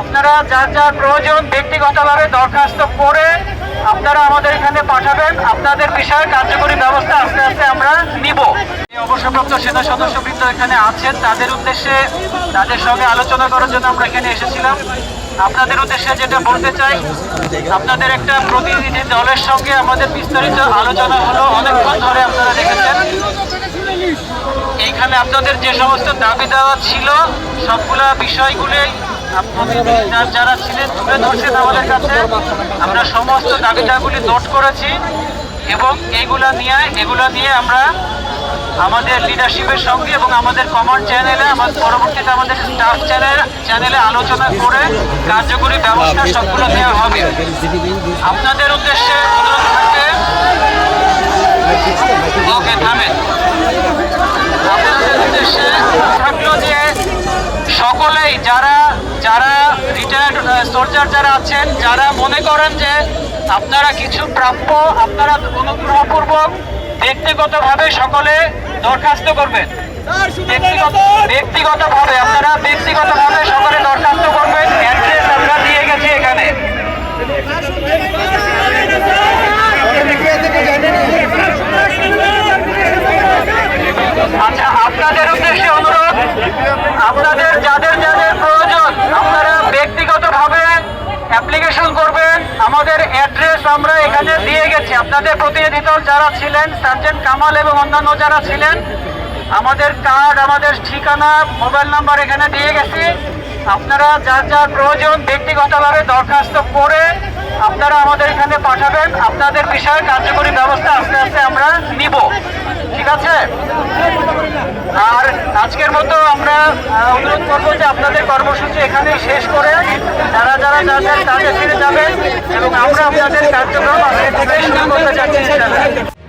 আপনারা যার যার প্রয়োজন ব্যক্তিগতভাবে দরখাস্ত করে আপনারা আমাদের এখানে পাঠাবেন। আপনাদের বিষয়ে কার্যকরী ব্যবস্থা আস্তে আস্তে আমরা নিব। অবসরপ্রাপ্ত সেনা সদস্যবৃন্দ এখানে আছেন। তাদের উদ্দেশ্যে, তাদের সঙ্গে আলোচনা করার জন্য আমরা এখানে এসেছিলাম। আপনাদের উদ্দেশ্যে যেটা বলতে চাই, আপনাদের একটা প্রতিনিধি দলের সঙ্গে আমাদের বিস্তারিত আলোচনা হলো। অনেকক্ষণ ধরে আপনারা দেখেছেন। এইখানে আপনাদের যে সমস্ত দাবি দেওয়া ছিল, সবগুলা বিষয়গুলোই আপনাদের যারা- ছিলেন, তুলে ধরছেন আমাদের কাছে, আমরা সমস্ত দাবি দাবিগুলি নোট করেছি এবং এইগুলা নিয়ে, এগুলা নিয়ে আমরা আমাদের লিডারশিপের সঙ্গে এবং আমাদের কমান্ড চ্যানেলে আমাদের পরবর্তীতে আমাদের স্টাফ চ্যানেল চ্যানেলে আলোচনা করে কার্যকরী ব্যবস্থা সবগুলো নেওয়া হবে। আপনাদের উদ্দেশ্যে ওকে থামেন। আপনাদের উদ্দেশ্যে থাকল যে সকলেই যারা সোলজার যারা আছেন, যারা মনে করেন যে আপনারা কিছু প্রাপ্য, আপনারা অনুগ্রহপূর্বক ব্যক্তিগতভাবে সকলে দরখাস্ত করবেন। ব্যক্তিগত ব্যক্তিগতভাবে, আপনারা ব্যক্তিগতভাবে সকলে দরখাস্ত করবেন, অ্যাড্রেস আমরা দিয়ে গেছি এখানে। আচ্ছা আপনাদের উদ্দেশ্যে অনুরোধ, আপনাদের যাদের যাদের প্রয়োজন আপনারা ব্যক্তিগতভাবে অ্যাপ্লিকেশন আমাদের অ্যাড্রেস আমরা এখানে দিয়ে গেছি। আপনাদের প্রতিনিধি দল যারা ছিলেন, সার্জেন্ট কামাল এবং অন্যান্য যারা ছিলেন, আমাদের কার্ড আমাদের ঠিকানা মোবাইল নাম্বার এখানে দিয়ে গেছি। আপনারা যার যার প্রয়োজন, ব্যক্তিগতভাবে দরখাস্ত করে আপনারা আমাদের এখানে পাঠাবেন। আপনাদের বিষয়ে কার্যকরী ব্যবস্থা আস্তে আস্তে আমরা নিব। ঠিক আছে? আর আজকের মতো আমরা অনুরোধ করব যে আপনাদের কর্মসূচি এখানেই শেষ করে যারা যারা যাদের তাদের ফিরে যাবেন এবং আমরা আপনাদের কার্যক্রম আজকে থেকে শুরু করতে ইনশাআল্লাহ।